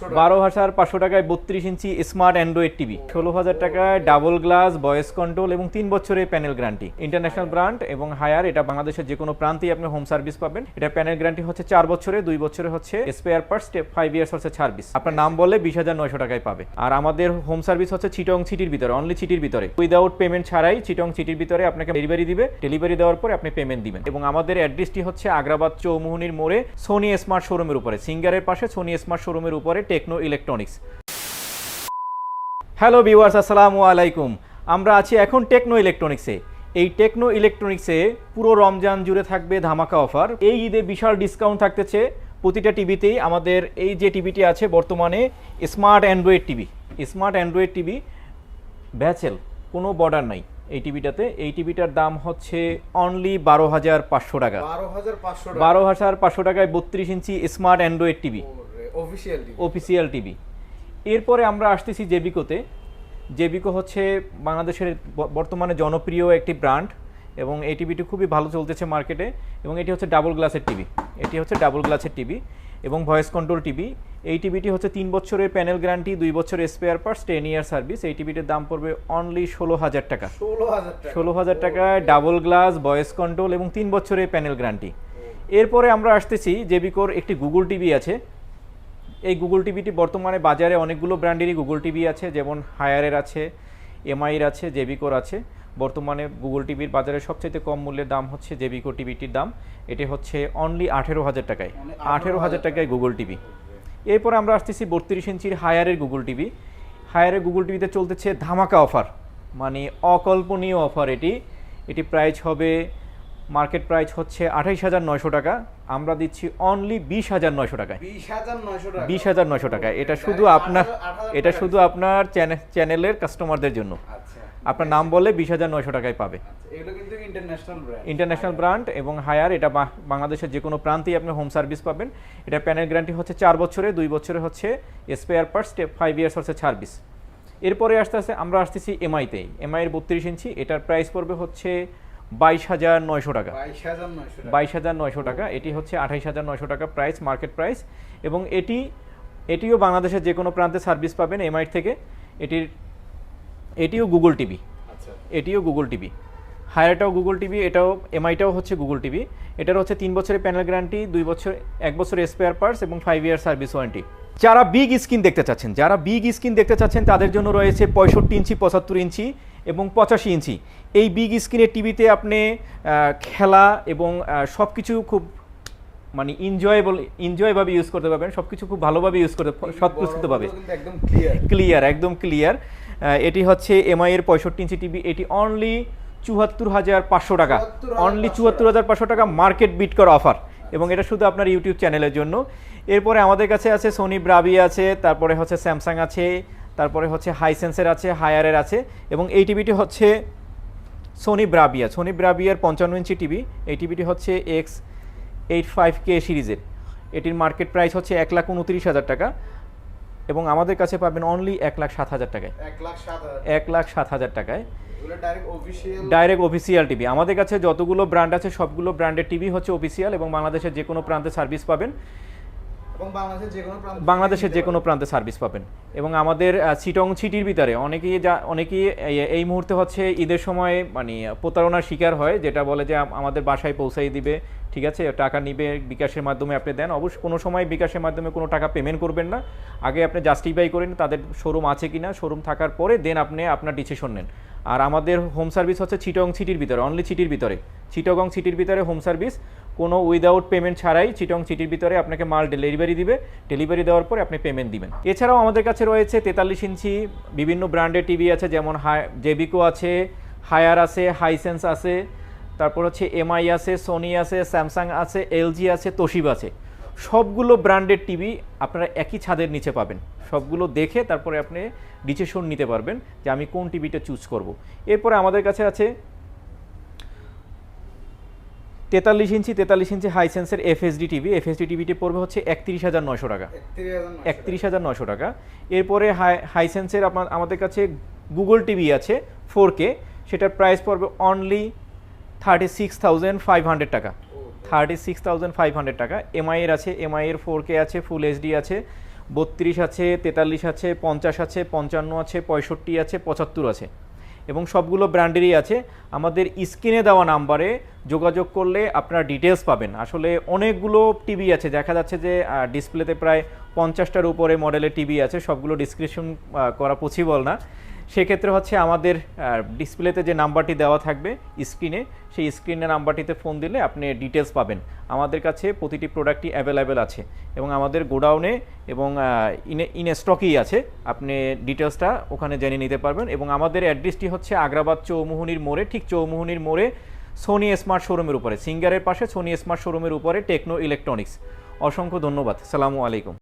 বারো হাজার পাঁচশো টাকায় বত্রিশ ইঞ্চি স্মার্ট অ্যান্ড্রয়েড টিভি ষোলো হাজার টাকায় ডাবল গ্লাস ভয়েস কন্ট্রোল এবং তিন বছরের প্যানেল গ্যারান্টি ইন্টারন্যাশনাল ব্র্যান্ড এবং হায়ার এটা বাংলাদেশের যে কোনো প্রান্তেই আপনি হোম সার্ভিস পাবেন। এটা প্যানেল গ্যারান্টি হচ্ছে চার বছরে, দুই বছরে হচ্ছে স্পেয়ার পার্টস ফাইভ ইয়ার্স হচ্ছে সার্ভিস আপনার নাম বলে বিশ হাজার নয়শো টাকায় পাবে। আর আমাদের হোম সার্ভিস হচ্ছে চিটং সিটির ভিতরে অনলি সিটির ভিতরে। উইদাউট পেমেন্ট ছাড়াই চিটং সিটির ভিতরে আপনাকে ডেলিভারি দিবে। ডেলিভারি দেওয়ার পরে আপনি পেমেন্ট দিবেন। এবং আমাদের অ্যাড্রেসটি হচ্ছে আগ্রাবাদ চৌমুহনির মোড়ে সোনি স্মার্ট শোরুমের উপরে সিঙ্গারের পাশে সোনি স্মার্ট শোরুমের উপরে টেকনো ইলেকট্রনিক্স হ্যালো ভিউয়ার্স আসসালামু আলাইকুম। আমরা আছি এখন টেকনো ইলেকট্রনিক্সে এই টেকনো ইলেকট্রনিক্সে পুরো রমজান জুড়ে থাকবে ধামাকা অফার। এই ঈদে বিশাল ডিসকাউন্ট থাকতেছে। প্রতিটা টিভিতেই আমাদের এই যে টিভিটি আছে বর্তমানে smart android TV. Smart android TV bezel কোনো বর্ডার নাই এই টিভিটাতে। এই টিভিটার দাম হচ্ছে অনলি বারো হাজার পাঁচশো টাকা। বারো হাজার পাঁচশো বারো হাজার পাঁচশো টাকায় বত্রিশ ইঞ্চি smart android TV. Official official TV এরপরে আমরা আসতেছি জেবিকোতে জেবিকো হচ্ছে বাংলাদেশের বর্তমানে জনপ্রিয় একটি ব্র্যান্ড এবং এই টিভিটি খুবই ভালো চলতেছে মার্কেটে এবং এটি হচ্ছে ডাবল গ্লাসের টিভি এটি হচ্ছে ডাবল গ্লাসের টিভি এবং ভয়েস কন্ট্রোল টিভি এই টিভিটি হচ্ছে তিন বছরের প্যানেল গ্যারান্টি দুই বছরের spare parts ten year service এই টিভিটির দাম পড়বে অনলি ষোলো হাজার টাকা। ষোলো হাজার টাকা। ষোলো হাজার টাকায় ডাবল গ্লাস ভয়েস কন্ট্রোল এবং তিন বছরের প্যানেল গ্যারান্টি এরপরে আমরা আসতেছি জেবিকোর একটি গুগল টিভি আছে। এই গুগল টিভিটি বর্তমানে বাজারে অনেকগুলো ব্র্যান্ডেরই গুগল টিভি আছে যেমন হায়ারের আছে এমআইয়ের আছে জেবিকোর আছে। বর্তমানে গুগল টিভির বাজারে সবচেয়ে কম মূল্যের দাম হচ্ছে জেবিকো টিভিটির দাম। এটি হচ্ছে অনলি আঠেরো হাজার টাকায়। আঠেরো হাজার টাকায় গুগল টিভি এরপর আমরা আসতেছি বত্রিশ ইঞ্চির হায়ারের গুগল টিভি হায়ারের গুগল টিভিতে চলতেছে ধামাকা অফার মানে অকল্পনীয় অফার এটি। এটি প্রাইস হবে মার্কেট প্রাইস হচ্ছে আঠাইশ হাজার নয়শো টাকা। আমরা দিচ্ছি অনলি বিশ হাজার নয়শো টাকায়। বিশ হাজার নয়শো টাকা। বিশ হাজার নয়শো টাকা এটা শুধু আপনার এটা শুধু আপনার চ্যানেলের কাস্টমারদের জন্য। আচ্ছা আপনার নাম বলে বিশ হাজার নয়শো টাকায় পাবে। আচ্ছা ইন্টারন্যাশনাল ব্র্যান্ড এবং হায়ার এটা বাংলাদেশের যে কোনো প্রান্তেই আপনি হোম সার্ভিস পাবেন। এটা প্যানেল গ্যারান্টি হচ্ছে চার বছরে দুই বছরে হচ্ছে স্পেয়ার পার্টস ফাইভ ইয়ার্স হচ্ছে সার্ভিস এরপরে আস্তে আস্তে আমরা আসতেছি এমআইতে এমআই এর বত্রিশ ইঞ্চি। এটার প্রাইস পড়বে হচ্ছে বাইশ হাজার নয়শো টাকা। বাইশ হাজার নয়শো টাকা। এটি হচ্ছে আঠাইশ হাজার নয়শো টাকা প্রাইস মার্কেট প্রাইস এবং এটি এটিও বাংলাদেশের যে কোনো প্রান্তে সার্ভিস পাবেন এমআই থেকে। এটির এটিও গুগল টিভি আচ্ছা। এটিও গুগল টিভি হায়ারটাও গুগল টিভি এটাও এমআইটাও হচ্ছে গুগল টিভি এটার হচ্ছে তিন বছরের প্যানেল গ্যারান্টি দুই বছর এক বছর স্পেয়ার পার্টস এবং ফাইভ ইয়ার সার্ভিস ওয়ারেন্টি যারা বিগ স্ক্রিন দেখতে চাচ্ছেন যারা বিগ স্ক্রিন দেখতে চাচ্ছেন তাদের জন্য রয়েছে পঁয়ষট্টি ইঞ্চি পঁচাত্তর ইঞ্চি এবং পঁচাশি ইঞ্চি। এই বিগ স্ক্রিনের টিভিতে আপনি খেলা এবং সব কিছু খুব মানে এনজয়েবল এনজয়ভাবে ইউজ করতে পারবেন। সব কিছু খুব ভালোভাবে ইউজ করতে কিন্তু একদম ক্লিয়ার ক্লিয়ার একদম ক্লিয়ার এটি হচ্ছে এমআই এর পঁয়ষট্টি ইঞ্চি টিভি এটি অনলি চুয়াত্তর হাজার পাঁচশো টাকা। অনলি চুয়াত্তর হাজার পাঁচশো টাকা মার্কেট বিট করা অফার এবং এটা শুধু আপনার ইউটিউব চ্যানেলের জন্য। এরপরে আমাদের কাছে আছে সোনি ব্রাভি আছে তারপরে হচ্ছে স্যামসাং আছে তারপরে হচ্ছে হাইসেন্সের আছে হায়ারের আছে এবং এই টিভিটি হচ্ছে সোনি ব্রাবিয়া সোনি ব্রাবিয়ার পঞ্চান্ন ইঞ্চি টিভি এই টিভিটি হচ্ছে এক্স এইট ফাইভ কে সিরিজের। এটির মার্কেট প্রাইস হচ্ছে এক লাখ উনত্রিশ হাজার টাকা এবং আমাদের কাছে পাবেন অনলি এক লাখ সাত হাজার টাকায়। এক লাখ সাত হাজার। টাকায়। ডাইরেক্ট অফিসিয়াল টিভি আমাদের কাছে যতগুলো ব্র্যান্ড আছে সবগুলো ব্র্যান্ডের টিভি হচ্ছে অফিসিয়াল এবং বাংলাদেশের যে কোনো প্রান্তে সার্ভিস পাবেন। বাংলাদেশের যে কোনো প্রান্ত সার্ভিস পাবেন। এবং আমাদের চিটং সিটির ভিতরে অনেকেই যা অনেকেই এই- এই মুহূর্তে হচ্ছে ঈদের সময় মানে প্রতারণার শিকার হয় যেটা বলে যে আমাদের বাসায় পৌঁছাই দিবে। ঠিক আছে, টাকা নিবে বিকাশের মাধ্যমে আপনি দেন। অবশ্য কোনো সময় বিকাশের মাধ্যমে কোনো টাকা পেমেন্ট করবেন না। আগে আপনি জাস্টিফাই করেন তাদের শোরুম আছে কি না শোরুম থাকার পরে দেন আপনি আপনার ডিসিশন নেন। আর আমাদের হোম সার্ভিস হচ্ছে চিটং সিটির ভিতরে অনলি সিটির ভিতরে। চিটগং সিটির ভিতরে হোম সার্ভিস কোনো উইদাউট পেমেন্ট ছাড়াই চিটং সিটির ভিতরে আপনাকে মাল ডেলিভারি দিবে। ডেলিভারি দেওয়ার পরে আপনি পেমেন্ট দিবেন। এছাড়াও আমাদের কাছে রয়েছে তেতাল্লিশ ইঞ্চি বিভিন্ন ব্র্যান্ডের টিভি আছে, যেমন হাই জেবিকো আছে হায়ার আছে হাইসেন্স আছে। তারপর হচ্ছে এমআই আছে সোনি আছে স্যামসাং আছে এলজি আছে তোশিব আছে। সবগুলো ব্র্যান্ডের টিভি আপনারা একই ছাদের নিচে পাবেন। সবগুলো দেখে তারপরে আপনি ডিসিশন নিতে পারবেন যে আমি কোন টিভিটা চুজ করব। এরপরে আমাদের কাছে আছে তেতাল্লিশ ইঞ্চি তেতাল্লিশ ইঞ্চি হাইসেন্সের এফএসডি টিভি এফএসডি টিভিটি পড়বে হচ্ছে একত্রিশ হাজার নয়শো টাকা। একত্রিশ হাজার নয়শো একত্রিশ হাজার নয়শো টাকা। এরপরে হাই হাইসেন্সের আপনার আমাদের কাছে গুগল টিভি আছে ফোর কে সেটার প্রাইস পড়বে only thirty six thousand five hundred টাকা। Thirty six thousand five hundred টাকা এমআই এর আছে এমআই এর ফোর কে আছে ফুল এইচডি আছে, বত্রিশ আছে, তেতাল্লিশ আছে, পঞ্চাশ আছে, পঞ্চান্ন আছে, পঁয়ষট্টি আছে, পঁচাত্তর আছে। এবং সবগুলো ব্র্যান্ডেরই আছে। আমাদের স্ক্রিনে দেওয়া নাম্বারে যোগাযোগ করলে আপনারা ডিটেলস পাবেন। আসলে অনেকগুলো টিভি আছে। দেখা যাচ্ছে যে ডিসপ্লেতে প্রায় পঞ্চাশটার উপরে মডেলের টিভি আছে। সবগুলো ডিসক্রিপশন করা পসিবল না। সেক্ষেত্রে হচ্ছে আমাদের ডিসপ্লেতে যে নাম্বারটি দেওয়া থাকবে স্ক্রিনে, সেই স্ক্রিনের নাম্বারটিতে ফোন দিলে আপনি ডিটেলস পাবেন। আমাদের কাছে প্রতিটি প্রোডাক্টই অ্যাভেলেবেল আছে এবং আমাদের গোডাউনে এবং ইনে ইন স্টকই আছে। আপনি ডিটেলসটা ওখানে জেনে নিতে পারবেন এবং আমাদের অ্যাড্রেসটি হচ্ছে আগ্রাবাদ চৌমুহনির মোড়ে, ঠিক চৌমুহনির মোড়ে সোনি স্মার্ট শোরুমের উপরে সিঙ্গারের পাশে সোনি স্মার্ট শোরুমের উপরে টেকনো ইলেকট্রনিক্স অসংখ্য ধন্যবাদ। সালামু আলাইকুম।